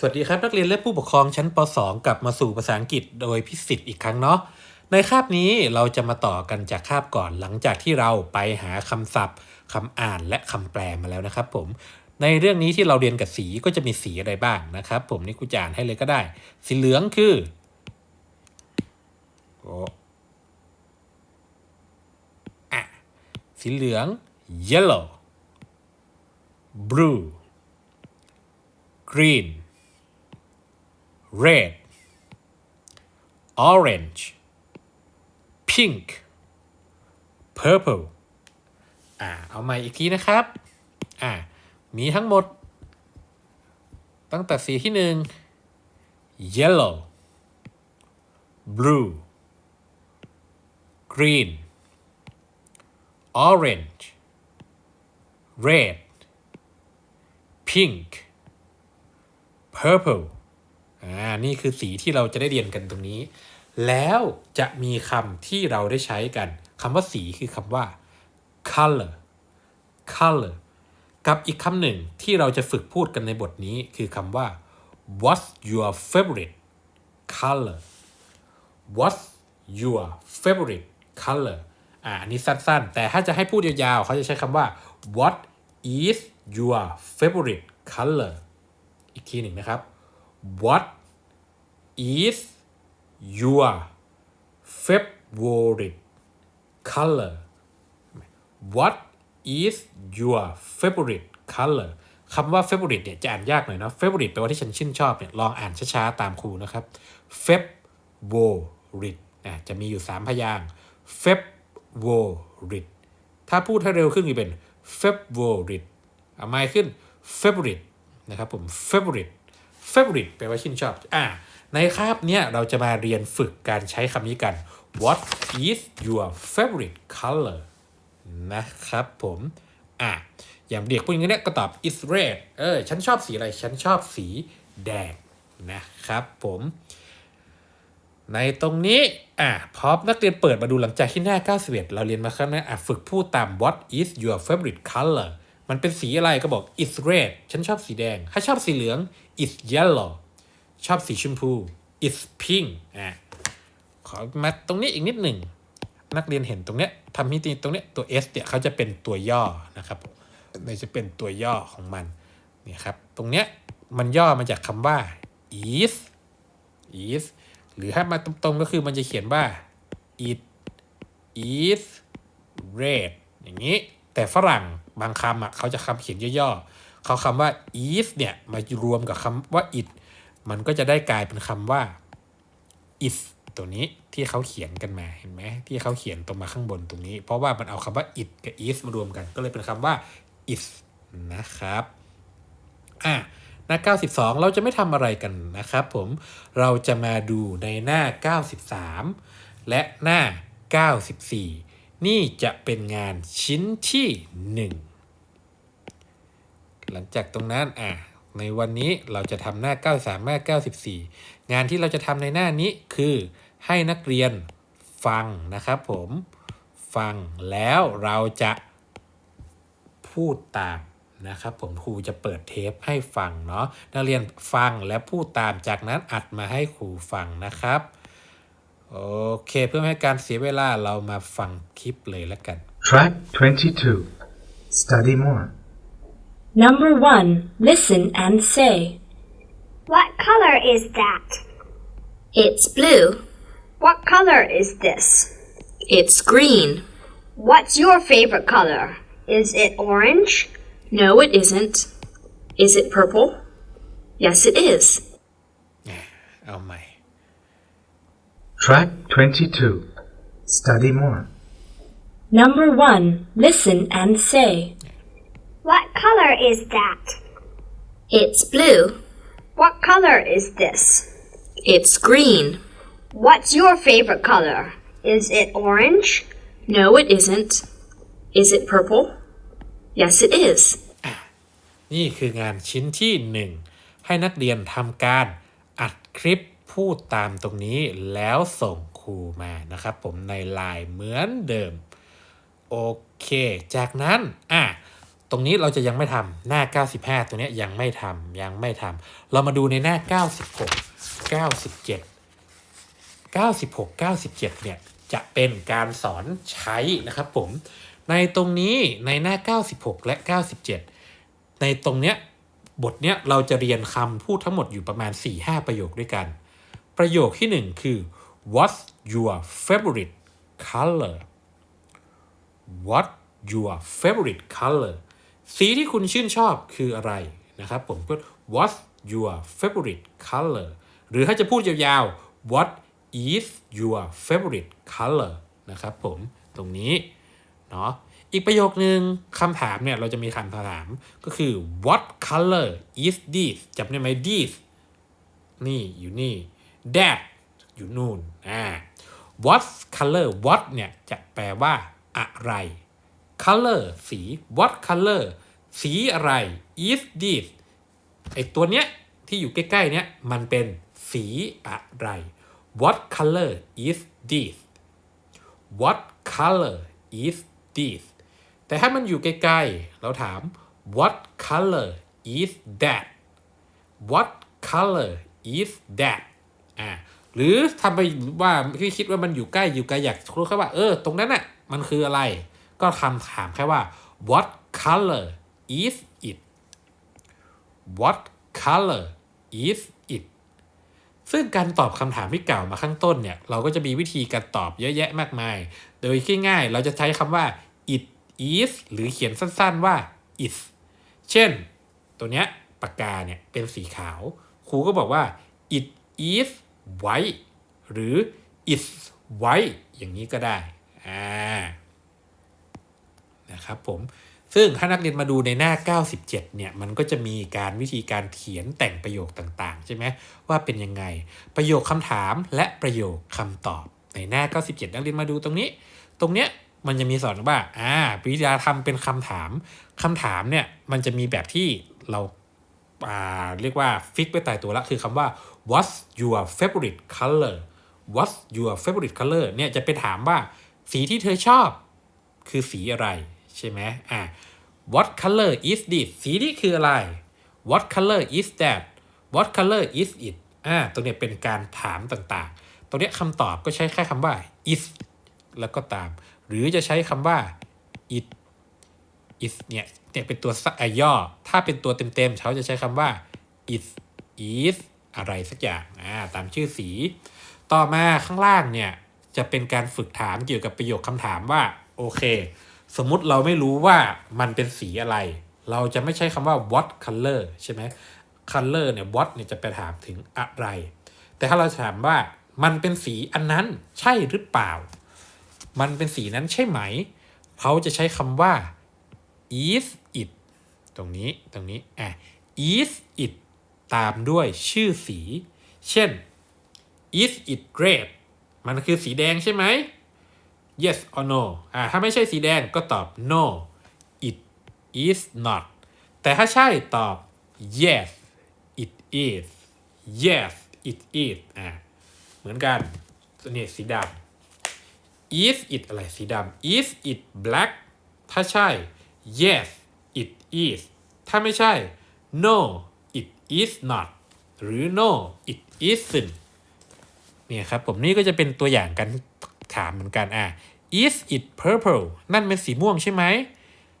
สวัสดีครับ นักเรียนและผู้ปกครองชั้นป .2 กลับมาสู่ภาษาอังกฤษโดยพิสิทธิ์อีกครั้งเนาะในคาบนี้เราจะมาต่อกันจากคาบก่อนหลังจากที่เราไปหาคำศัพท์คำอ่านและคำแปลมาแล้วนะครับผมในเรื่องนี้ที่เราเรียนกับสีก็จะมีสีอะไรบ้างนะครับ ผมนี่ครูจะอ่านให้เลยก็ได้ สีเหลืองคือโออะสีเหลือง yellow blue green red orange pink purple อ่าเอาใหม่อีกทีนะครับอ่ามีทั้งหมด ตั้งแต่สีที่หนึ่ง yellow blue green orange red pink purple อ่านี่คือสีที่เราจะได้เรียนกันตรงนี้ แล้วจะมีคำที่เราได้ใช้กันคำว่าสีคือคำว่า color color กับอีกคำหนึ่งที่เราจะฝึกพูดกันในบทนี้คือคำว่า what's your favorite color what's your favorite color อ่าอันนี้สั้นๆ แต่ถ้าจะให้พูดยาวๆ เขาจะใช้คำว่า what is your favorite color อีกทีหนึ่งนะครับ what is your favorite color what is your favorite color คำว่า favorite เนี่ยจะอ่านยากหน่อยเนาะ favorite แปลว่าที่ฉันชื่นชอบเนี่ยลองอ่านช้าๆ ตามครูนะครับ favorite อะจะมีอยู่ 3 พยาง favorite ถ้าพูดให้เร็วขึ้นก็เป็น favorite เอาไม้ขึ้น favorite นะครับผม favorite favorite แปลว่าชื่นชอบ อ่า ในคาบเนี้ยเราจะมาเรียนฝึกการใช้คำนี้กัน what is your favorite color นะครับผมอะอย่างเด็กพูดอย่างนี้เนี่ยก็ตอบ is red เออ ฉันชอบสีอะไร ฉันชอบสีแดงนะครับผม ในตรงนี้ อะพร้อมนักเรียนเปิดมาดูหลังจากที่หน้า 91 เราเรียนมาครั้งนี้อะฝึกพูดตาม what is your favorite color มันเป็นสีอะไรก็บอก is red ฉันชอบสีแดง ถ้าชอบสีเหลือง is yellow ชอบสีชมพู is pink อะขอมาตรงนี้อีกนิดหนึ่ง นักเรียนเห็นตรงเนี้ยทำให้ตีตรงเนี้ยตัว S เนี่ยเขาจะเป็นตัวย่อนะครับในจะเป็นตัวย่อของมันเนี่ยครับ ตรงเนี้ยมันย่อมาจากคำว่า is is หรือถ้ามาตรงๆก็คือมันจะเขียนว่า it is red อย่างนี้ แต่ฝรั่งบางคำอะเขาจะคำเขียนย่อๆเขาคำว่า is เนี่ยมารวมกับคำว่า it มันก็จะได้กลายเป็นคำว่า is ตัวนี้ที่เขาเขียนกันมาเห็นไหมที่เขาเขียนตรงมาข้างบนตรงนี้ เพราะว่ามันเอาคำว่า it กับ is มารวมกัน ก็เลยเป็นคำว่า is นะครับอะหน้า 92 เราจะไม่ทำอะไรกันนะครับผมเราจะมาดูในหน้า 93 และหน้า 94 นี่จะเป็นงานชิ้นที่ 1 หลังจากตรงนั้นอะ ในวันนี้เราจะทำหน้า 93 หน้า 94 งานที่เราจะทำในหน้านี้คือให้นักเรียนฟังนะครับผมฟังแล้วเราจะพูดตามนะครับผมครูจะเปิดเทปให้ฟังเนาะนักเรียนฟังและพูดตามจากนั้นอัดมาให้ครูฟังนะครับโอเคเพื่อไม่ให้การเสียเวลาเรามาฟังคลิปเลยแล้วกัน Track 22. Study more. Number one, listen and say. What color is that? It's blue. What color is this? It's green. What's your favorite color? Is it orange? No, it isn't. Is it purple? Yes, it is. Oh my. Track 22. Study more. Number one, listen and say. What color is that? It's blue. What color is this? It's green. What's your favorite color? Is it orange? No, it isn't. Is it purple? Yes, it is. นี่คืองานชิ้นที่หนึ่งให้นักเรียนทำการอัดคลิปพูดตามตรงนี้แล้วส่งครูมานะครับ ผมในไลน์เหมือนเดิม โอเค จากนั้น อะ ตรงนี้เราจะยังไม่ทำหน้า 95 ตัวนี้ยังไม่ทำยังไม่ทำเรามาดูในหน้า 96 97 96 97 เนี่ย จะเป็นการสอนใช้นะครับผม ในตรงนี้ในหน้า 96 และ 97 ในตรงเนี้ยบทเนี้ยเราจะเรียนคำพูดทั้งหมดอยู่ประมาณ 4-5 ประโยคด้วยกัน ประโยคที่ 1 คือ what's your favorite color what your favorite color สีที่คุณชื่นชอบคืออะไรนะครับผมก็ what's your favorite color หรือถ้าจะพูดยาวๆ what is your favorite color นะครับผมตรงนี้เนาะอีกประโยคนึงคำถามเนี่ยเราจะมีคำถามก็คือ what color is this จำได้ไหม this นี่อยู่นี่ that อยู่นู่นอ่า what color what เนี่ยจะแปลว่าอะไร color สี what color สีอะไร is this ไอตัวเนี้ยที่อยู่ใกล้ๆเนี้ยมันเป็นสีอะไร what color is this what color is this แต่ถ้ามันอยู่ไกล้ๆเราถาม what color is that what color is that อ่าหรือทำไปว่าที่คิดว่ามันอยู่ใกล้อยู่ไกลอยากรู้แค่ว่าเออตรงนั้นน่ะมันคืออะไร ก็คำถามแค่ว่า what color is it what color is it ซึ่งการตอบคำถามที่กล่าวมาข้างต้นเนี่ย เราก็จะมีวิธีการตอบเยอะแยะมากมาย โดยง่ายๆ เราจะใช้คำว่า it is หรือเขียนสั้นๆว่า is เช่น ตัวเนี้ยปากกาเนี่ยเป็นสีขาว ครูก็บอกว่า it is white หรือ is white อย่างนี้ก็ได้ อ่า นะครับผมซึ่งถ้านักเรียนมาดูในหน้า 97 เนี่ย มันก็จะมีการวิธีการเขียนแต่งประโยคต่างๆ ใช่ไหมว่าเป็นยังไง ประโยคคำถามและประโยคคำตอบ ในหน้า 97 นักเรียนมาดูตรงนี้ ตรงเนี้ยมันจะมีสอนว่าอ่าวิธีกาทำเป็นคำถามคำถามเนี่ยมันจะมีแบบที่เราอ่าเรียกว่าฟิกไว้ตายตัวละคือคำว่า what's your favorite color what's your favorite color เนี่ยจะเป็นถามว่าสีที่เธอชอบ คือสีอะไร ใช่ไหมอ่า what color is this สีนี้คืออะไร what color is that what color is it อ่าตัวเนี้ยเป็นการถามต่างๆตัวเนี้ยคำตอบก็ใช้แค่คำว่า is แล้วก็ตาม หรือจะใช้คำว่า it is เนี่ยเนี่ยเป็นตัวสักย่อ ถ้าเป็นตัวเต็มๆเขาจะใช้คำว่า is is อะไรสักอย่างอ่าตามชื่อสี ต่อมาข้างล่างเนี่ยจะเป็นการฝึกถามเกี่ยวกับประโยคคำถามว่า โอเค สมมุติเราไม่รู้ว่ามันเป็นสีอะไร เราจะไม่ใช้คำว่า what color ใช่ไหม color เนี่ย what เนี่ยจะไปถามถึงอะไร แต่ถ้าเราถามว่ามันเป็นสีอันนั้นใช่หรือเปล่า มันเป็นสีนั้นใช่ไหม เขาจะใช้คำว่า is it ตรงนี้ตรงนี้อะ is it ตามด้วยชื่อสี เช่น is it red มันคือสีแดงใช่ไหม yes or no อ่าถ้าไม่ใช่สีแดงก็ตอบ no it is not แต่ถ้าใช่ตอบ yes it is yes it is อ่าเหมือนกันนี่สีดำ is it อะไรสีดำ is it black ถ้าใช่ yes it is ถ้าไม่ใช่ no it is not หรือ no it isn't เนี่ยครับผมนี่ก็จะเป็นตัวอย่างการ ถามเหมือนกันอะ is it purple นั่นเป็นสีม่วงใช่ไหม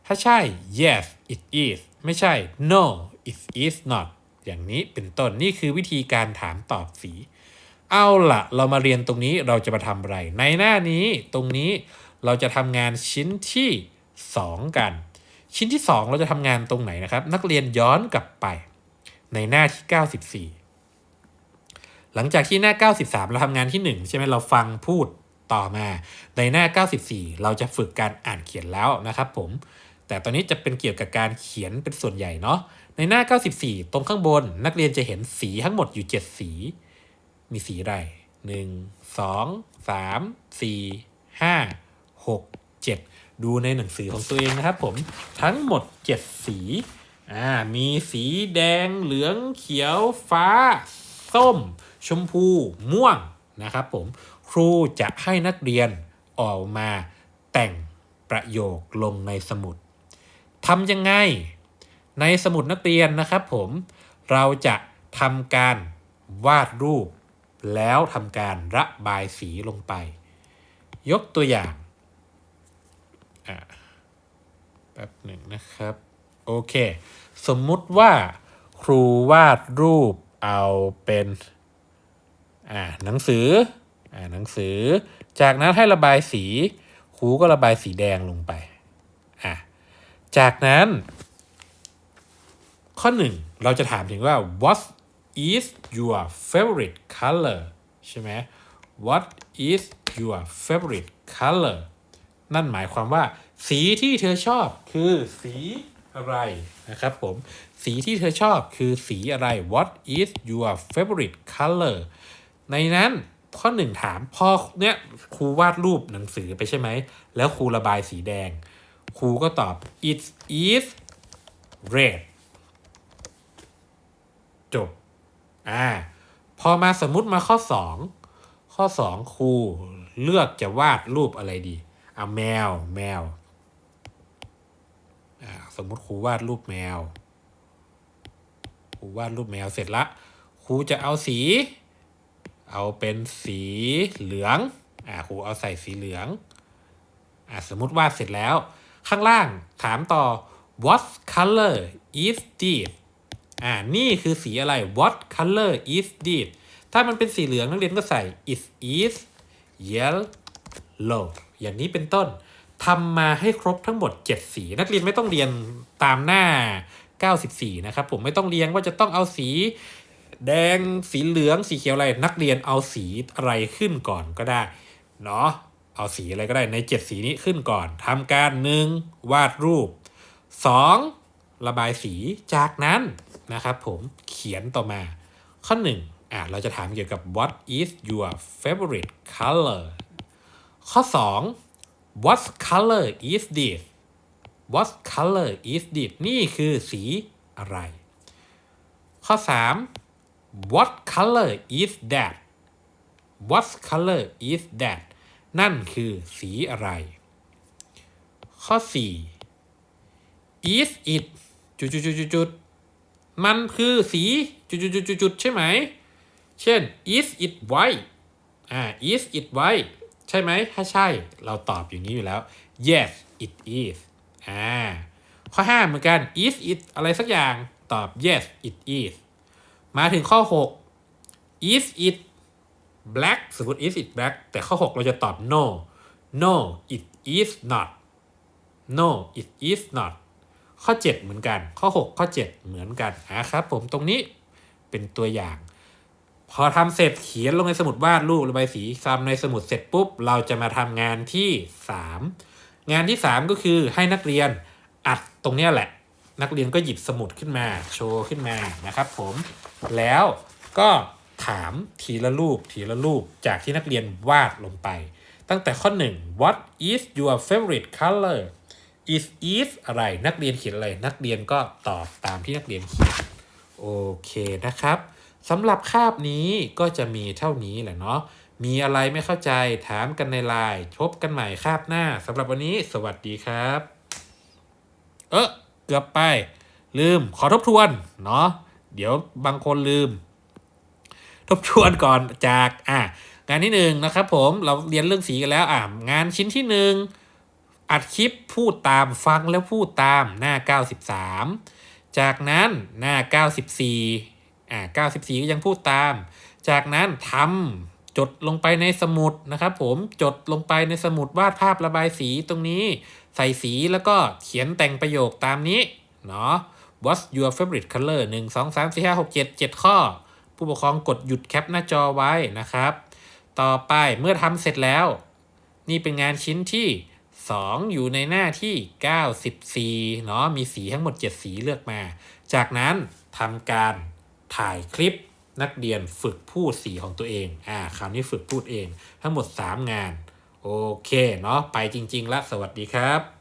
ถ้าใช่ yes it is ไม่ใช่ no it is not อย่างนี้เป็นต้นนี่คือวิธีการถามตอบสี เอาละเรามาเรียนตรงนี้เราจะมาทำอะไร ในหน้านี้ตรงนี้เราจะทำงานชิ้นที่ 2 กัน ชิ้นที่ 2 เราจะทำงานตรงไหนนะครับ นักเรียนย้อนกลับไป ในหน้าที่ 94 หลังจากที่หน้า 93 เราทำงานที่ 1 ใช่ไหมเราฟังพูด ต่อมา ในหน้า 94 เราจะฝึกการอ่านเขียนแล้วนะครับผม แต่ตอนนี้จะเป็นเกี่ยวกับการเขียนเป็นส่วนใหญ่เนาะ ในหน้า 94 ตรงข้างบนนักเรียนจะเห็นสีทั้งหมดอยู่ 7 สี มีสีอะไรหนึ่งสองสามสี่ห้าหกเจ็ดดูในหนังสือของตัวเองนะครับผมทั้งหมด 7 สีอ่ามีสีแดงเหลืองเขียวฟ้า ส้ม ชมพู ม่วงนะครับผม ครูจะให้นักเรียนออกมาแต่งประโยคลงในสมุดทำยังไง ในสมุดนักเรียนนะครับผมเราจะทำการวาดรูป แล้วทำการระบายสีลงไป ยกตัวอย่างอะแป๊บหนึ่งนะครับ โอเค สมมุติว่าครูวาดรูปเอาเป็นอ่าหนังสือ อ่านหนังสือ จากนั้นให้ระบายสีครูก็ระบายสีแดงลงไปอะจากนั้น ข้อหนึ่งเราจะถามถึงว่า what is your favorite color ใช่ไหม what is your favorite color นั่นหมายความว่า สีที่เธอชอบคือสีอะไรนะครับผม สีที่เธอชอบคือสีอะไร what is your favorite color ในนั้น ข้อหนึ่งถามพอเนี้ยครูวาดรูปหนังสือไปใช่ไหม แล้วครูระบายสีแดง ครูก็ตอบ it is red จบ อ่า พอมาสมมุติมาข้อ 2 ข้อ 2 ครูเลือกจะวาดรูปอะไรดีเอาแมว แมว อ่า สมมุติครูวาดรูปแมว ครูวาดรูปแมวเสร็จละ ครูจะเอาสี เอาเป็นสีเหลืองอ่าครูเอาใส่สีเหลืองอ่าสมมุติวาดเสร็จแล้ว ข้างล่างถามต่อ what color is this อ่านี่คือสีอะไร what color is this ถ้ามันเป็นสีเหลืองนักเรียนก็ใส่ it is yellow อย่างนี้เป็นต้นทำมาให้ครบทั้งหมด 7 สี นักเรียนไม่ต้องเรียนตามหน้า 94 นะครับ ผมไม่ต้องเรียงว่าจะต้องเอาสี แดงสีเหลืองสีเขียวอะไรนักเรียนเอาสีอะไรขึ้นก่อนก็ได้เนาะเอาสีอะไรก็ได้ใน 7 สีนี้ขึ้นก่อนทำการ 1. วาดรูป 2. ระบายสีจากนั้นนะครับผมเขียนต่อมาข้อ 1อะเราจะถามเกี่ยวกับ what is your favorite color ข้อ 2 what color is this what color is this นี่คือสีอะไร ข้อ 3 what color is that what color is that นั่นคือสีอะไร ข้อ 4 is it จุดจุดจุดจุดจุดมันคือสีจุดจุดจุดจุดจุดใช่ไหม เช่น is it white อ่า is it white ใช่ไหม ถ้าใช่เราตอบอย่างนี้อยู่แล้ว yes it is อ่า ข้อ 5 เหมือนกัน is it อะไรสักอย่างตอบ yes it is มาถึงข้อ 6 is it black สมมติ is it black แต่ข้อ 6 เราจะตอบ no no it is not no it is not ข้อ 7 เหมือนกัน ข้อ 6 ข้อ 7 เหมือนกันนะครับผมตรงนี้เป็นตัวอย่าง พอทำเสร็จเขียนลงในสมุดวาดรูประบายสีซ้ำในสมุดเสร็จปุ๊บ เราจะมาทำงานที่ 3 งานที่ 3 ก็คือให้นักเรียนอัดตรงนี้แหละ นักเรียนก็หยิบสมุดขึ้นมาโชว์ขึ้นมานะครับผมแล้วก็ถามทีละรูปทีละรูปจากที่นักเรียนวาดลงไป ตั้งแต่ข้อ 1 what is your favorite color is is อะไรนักเรียนเขียนอะไรนักเรียนก็ตอบตามที่นักเรียนเขียนโอเคนะครับสำหรับคาบนี้ก็จะมีเท่านี้แหละเนาะมีอะไรไม่เข้าใจถามกันในไลน์พบกันใหม่คาบหน้าสำหรับวันนี้ สวัสดีครับ เออ เกือบไป ลืมขอทบทวนเนาะเดี๋ยวบางคนลืม ทบทวนก่อนจากอะงานที่หนึ่งนะครับผมเราเรียนเรื่องสีกันแล้วอะงานชิ้นที่หนึ่งอัดคลิปพูดตามฟังแล้วพูดตามหน้า 93 จากนั้นหน้า 94อ่า94 ก็ยังพูดตาม จากนั้นทำจดลงไปในสมุดนะครับผมจดลงไปในสมุดวาดภาพระบายสีตรงนี้ ใส่สีแล้วก็เขียนแต่งประโยคตามนี้เนาะ What's your favorite color 1 2 3 4 5 6 7 7 ข้อ ผู้ปกครองกดหยุดแคปหน้าจอไว้นะครับ ต่อไปเมื่อทำเสร็จแล้ว นี่เป็นงานชิ้นที่ 2 อยู่ในหน้าที่ 94เนาะมีสีทั้งหมด 7 สีเลือกมา จากนั้นทำการถ่ายคลิปนักเรียนฝึกพูดสีของตัวเอง อ่า คราวนี้ฝึกพูดเอง ทั้งหมด 3 งาน โอเคเนาะไปจริง ๆ แล้วสวัสดีครับ